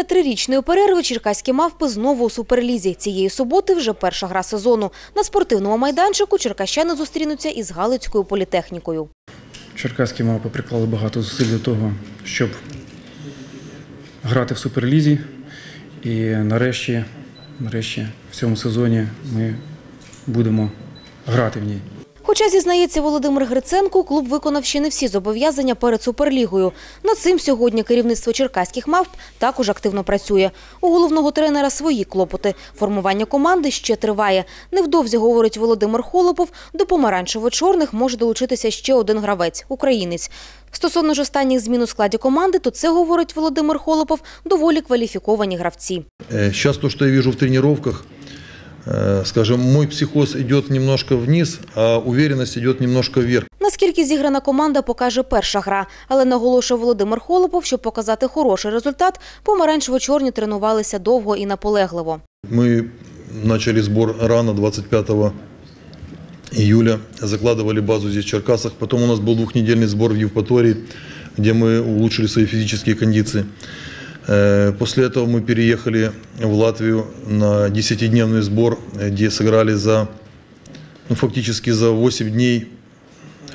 Після трирічної перерви черкаські мавпи знову у суперлізі. Цієї суботи вже перша гра сезону. На спортивному майданчику черкащани зустрінуться із Галицькою політехнікою. Черкаські мавпи приклали багато зусиль до того, щоб грати в суперлізі. І нарешті, нарешті в цьому сезоні ми будемо грати в ній. Хоча, зізнається Володимир Гриценко, клуб виконав ще не всі зобов'язання перед Суперлігою. Над цим сьогодні керівництво черкаських мавп також активно працює. У головного тренера свої клопоти. Формування команди ще триває. Невдовзі, говорить Володимир Холопов, до помаранчево-чорних може долучитися ще один гравець – українець. Стосовно ж останніх змін у складі команди, то це, говорить Володимир Холопов, доволі кваліфіковані гравці. Сейчас то, что я вижу в э, скажем, мой психоз идет немножко вниз, а уверенность идет немножко вверх. Наскільки зіграна команда, покаже перша гра. Але наголошує Володимир Холопов, щоб показати хороший результат, помаранчево-чорні тренувалися довго і наполегливо. Мы начали сбор рано, 25 июля, закладывали базу здесь в Черкасах. Потом у нас был двухнедельный сбор в Евпатории, где мы улучшили свои физические кондиции. Э, После этого мы переехали в Латвию на 10-дневный сбор, э, где сыграли за, ну, фактически за 8 дней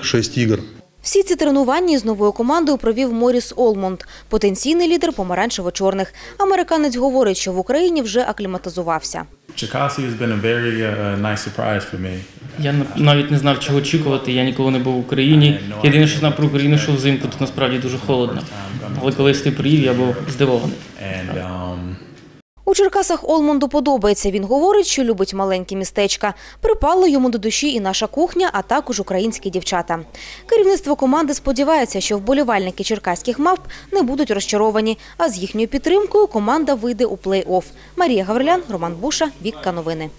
6 игр. Всі ці тренування з новою командою провів Моріс Олмонд, потенційний лідер помаранчево-чорних. Американець говорить, що в Україні вже акліматизувався. Chikasi has been a very uh, nice surprise for me. Я на- навіть не знав, чого очікувати. Я ніколи не був в Україні. Єдине, що знав про Україну, що взимку тут насправді дуже холодно. Але коли ти приїв, я був здивований. Um, У Черкасах Олмонду подобається. Він говорить, що любить маленькі містечка. Припала йому до душі і наша кухня, а також українські дівчата. Керівництво команди сподівається, що вболівальники черкаських мавп не будуть розчаровані, а з їхньою підтримкою команда вийде у плей-офф. Марія Гаврилян, Роман Буша, Вікка Новини.